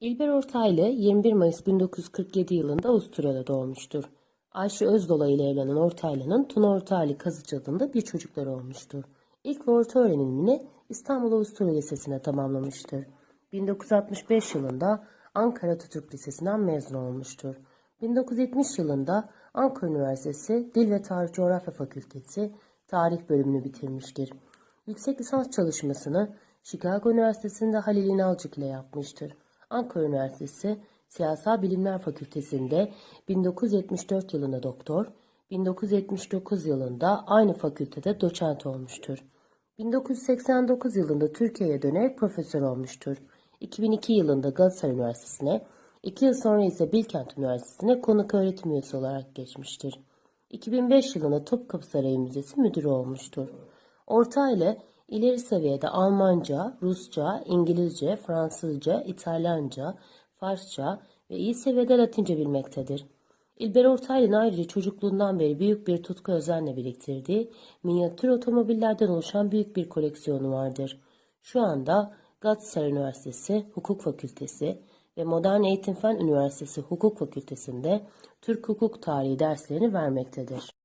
İlber Ortaylı 21 Mayıs 1947 yılında Avusturya'da doğmuştur. Ayşe Özdola ile evlenen Ortaylı'nın Tuna Ortaylı Kazıcı adında bir çocukları olmuştur. İlk ve orta öğrenimini İstanbul Avusturya Lisesi'ne tamamlamıştır. 1965 yılında Ankara Atatürk Lisesi'nden mezun olmuştur. 1970 yılında Ankara Üniversitesi Dil ve Tarih Coğrafya Fakültesi Tarih bölümünü bitirmiştir. Yüksek lisans çalışmasını Chicago Üniversitesi'nde Halil İnalcık ile yapmıştır. Ankara Üniversitesi Siyasal Bilimler Fakültesi'nde 1974 yılında doktor, 1979 yılında aynı fakültede doçent olmuştur. 1989 yılında Türkiye'ye dönerek profesör olmuştur. 2002 yılında Galatasaray Üniversitesi'ne, 2 yıl sonra ise Bilkent Üniversitesi'ne konuk öğretim üyesi olarak geçmiştir. 2005 yılında Topkapı Sarayı Müzesi müdürü olmuştur. Orta ile ileri seviyede Almanca, Rusça, İngilizce, Fransızca, İtalyanca, Farsça ve iyi seviyede Latince bilmektedir. İlber Ortaylı'nın ayrıca çocukluğundan beri büyük bir tutku özenle biriktirdiği minyatür otomobillerden oluşan büyük bir koleksiyonu vardır. Şu anda Galatasaray Üniversitesi Hukuk Fakültesi ve Modern Eğitim Fen Üniversitesi Hukuk Fakültesi'nde Türk Hukuk Tarihi derslerini vermektedir.